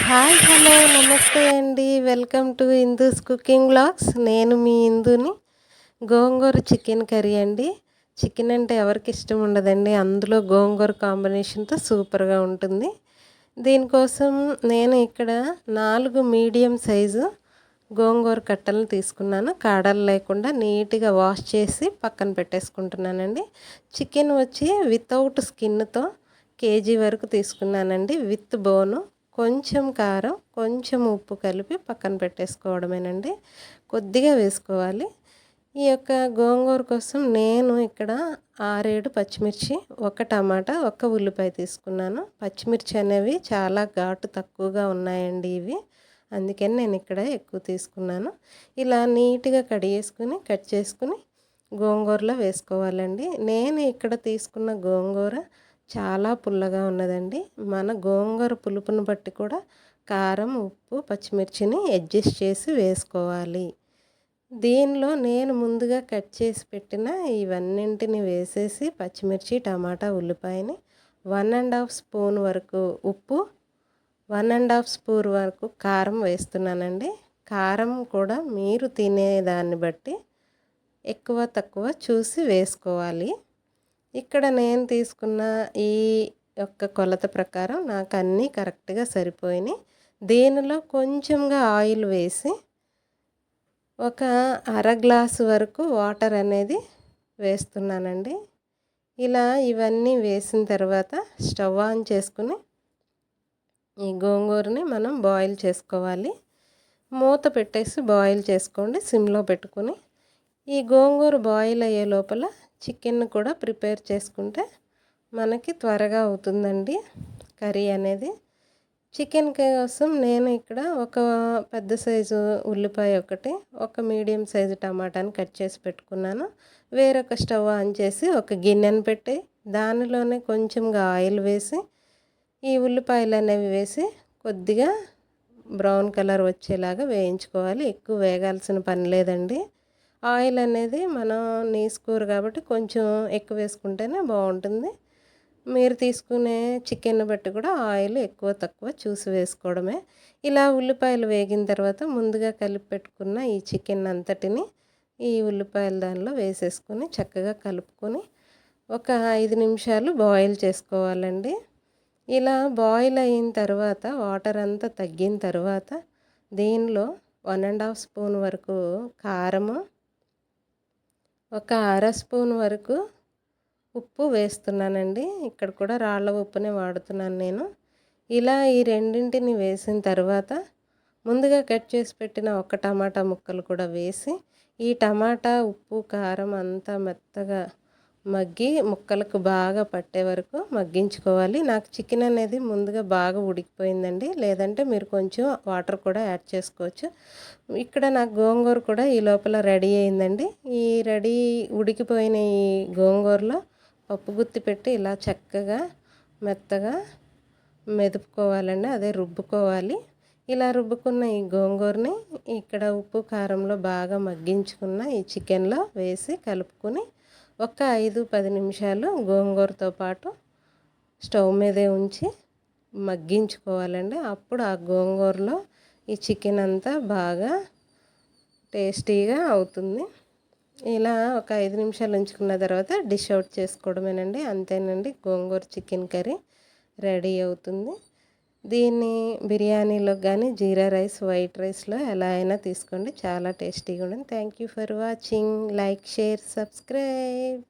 Hi hello నమస్తే అండి. Welcome to Indu's cooking blogs నేను మీ ఇందుని. గోంగూర చికెన్ కర్రీ అండి. చికెన్ అంటే ఎవరికి ఇష్టం ఉండదండి. అందులో గోంగూర కాంబినేషన్తో సూపర్గా ఉంటుంది. దీనికోసం నేను ఇక్కడ నాలుగు మీడియం సైజు గోంగూర కట్టలను తీసుకున్నాను. కాడలు లేకుండా నీట్గా వాష్ చేసి పక్కన పెట్టేసుకుంటున్నానండి. చికెన్ వచ్చి వితౌట్ స్కిన్తో కేజీ వరకు తీసుకున్నానండి. విత్ బోను. కొంచెం కారం కొంచెం ఉప్పు కలిపి పక్కన పెట్టేసుకోవడమేనండి. కొద్దిగా వేసుకోవాలి. ఈ యొక్క గోంగూర కోసం నేను ఇక్కడ ఆరేడు పచ్చిమిర్చి ఒక టమాటా ఒక ఉల్లిపాయ తీసుకున్నాను. పచ్చిమిర్చి అనేవి చాలా ఘాటు తక్కువగా ఉన్నాయండి ఇవి. అందుకని నేను ఇక్కడ ఎక్కువ తీసుకున్నాను. ఇలా నీట్గా కడిగేసుకుని కట్ చేసుకుని గోంగూరలో వేసుకోవాలండి. నేను ఇక్కడ తీసుకున్న గోంగూర చాలా పుల్లగా ఉన్నదండి. మన గోంగూర పులుపుని బట్టి కూడా కారం ఉప్పు పచ్చిమిర్చిని అడ్జస్ట్ చేసి వేసుకోవాలి. దీనిలో నేను ముందుగా కట్ చేసి పెట్టిన ఇవన్నింటిని వేసేసి పచ్చిమిర్చి టమాటా ఉల్లిపాయని వన్ అండ్ హాఫ్ స్పూన్ వరకు ఉప్పు వన్ అండ్ హాఫ్ స్పూన్ వరకు కారం వేస్తున్నానండి. కారం కూడా మీరు తినేదాన్ని బట్టి ఎక్కువ తక్కువ చూసి వేసుకోవాలి. ఇక్కడ నేను తీసుకున్న ఈ యొక్క కొలత ప్రకారం నాకు అన్నీ కరెక్ట్గా సరిపోయినాయి. దీనిలో కొంచెంగా ఆయిల్ వేసి ఒక అర గ్లాసు వరకు వాటర్ అనేది వేస్తున్నానండి. ఇలా ఇవన్నీ వేసిన తర్వాత స్టవ్ ఆన్ చేసుకుని ఈ గోంగూరని మనం బాయిల్ చేసుకోవాలి. మూత పెట్టేసి బాయిల్ చేసుకోండి సిమ్లో పెట్టుకుని. ఈ గోంగూర బాయిల్ అయ్యే లోపల చికెన్ కూడా ప్రిపేర్ చేసుకుంటే మనకి త్వరగా అవుతుందండి కర్రీ అనేది. చికెన్ కోసం నేను ఇక్కడ ఒక పెద్ద సైజు ఉల్లిపాయ ఒకటి ఒక మీడియం సైజు టమాటాని కట్ చేసి పెట్టుకున్నాను. వేరొక స్టవ్ ఆన్ చేసి ఒక గిన్నెను పెట్టి దానిలోనే కొంచెంగా ఆయిల్ వేసి ఈ ఉల్లిపాయలు అనేవి వేసి కొద్దిగా బ్రౌన్ కలర్ వచ్చేలాగా వేయించుకోవాలి. ఎక్కువ వేగాల్సిన పని లేదండి. ఆయిల్ అనేది మనం నీసుకోరు కాబట్టి కొంచెం ఎక్కువ వేసుకుంటేనే బాగుంటుంది. మీరు తీసుకునే చికెన్ బట్టి కూడా ఆయిల్ ఎక్కువ తక్కువ చూసి వేసుకోవడమే. ఇలా ఉల్లిపాయలు వేగిన తర్వాత ముందుగా కలిపి పెట్టుకున్న ఈ చికెన్ అంతటిని ఈ ఉల్లిపాయల దానిలో వేసేసుకొని చక్కగా కలుపుకొని ఒక ఐదు నిమిషాలు బాయిల్ చేసుకోవాలండి. ఇలా బాయిల్ అయిన తర్వాత వాటర్ అంతా తగ్గిన తర్వాత దీనిలో వన్ అండ్ హాఫ్ స్పూన్ వరకు కారము ఒక అర స్పూన్ వరకు ఉప్పు వేస్తున్నానండి. ఇక్కడ కూడా రాళ్ళ ఉప్పునే వాడుతున్నాను నేను. ఇలా ఈ రెండింటిని వేసిన తర్వాత ముందుగా కట్ చేసి పెట్టిన ఒక టమాటా ముక్కలు కూడా వేసి ఈ టమాటా ఉప్పు కారం అంతా మెత్తగా మగ్గి ముక్కలకు బాగా పట్టే వరకు మగ్గించుకోవాలి. నాకు చికెన్ అనేది ముందుగా బాగా ఉడికిపోయిందండి. లేదంటే మీరు కొంచెం వాటర్ కూడా యాడ్ చేసుకోవచ్చు. ఇక్కడ నాకు గోంగూర కూడా ఈ లోపల రెడీ అయిందండి. ఈ రెడీ ఉడికిపోయిన ఈ గోంగూరలో పప్పు గుత్తి పెట్టి ఇలా చక్కగా మెత్తగా మెదుపుకోవాలండి. అదే రుబ్బుకోవాలి. ఇలా రుబ్బుకున్న ఈ గోంగూరని ఇక్కడ ఉప్పు కారంలో బాగా మగ్గించుకున్న ఈ చికెన్లో వేసి కలుపుకొని ఒక ఐదు పది నిమిషాలు గోంగూరతో పాటు స్టవ్ మీదే ఉంచి మగ్గించుకోవాలండి. అప్పుడు ఆ గోంగూరలో ఈ చికెన్ అంతా బాగా టేస్టీగా అవుతుంది. ఇలా ఒక ఐదు నిమిషాలు ఉంచుకున్న తర్వాత డిష్ అవుట్ చేసుకోవడమేనండి. అంతేనండి గోంగూర చికెన్ కర్రీ రెడీ అవుతుంది. దీన్ని బిర్యానీలో కానీ జీరా రైస్ వైట్ రైస్లో ఎలా అయినా తీసుకోండి. చాలా టేస్టీగా ఉంటుంది. Thank you for watching like share subscribe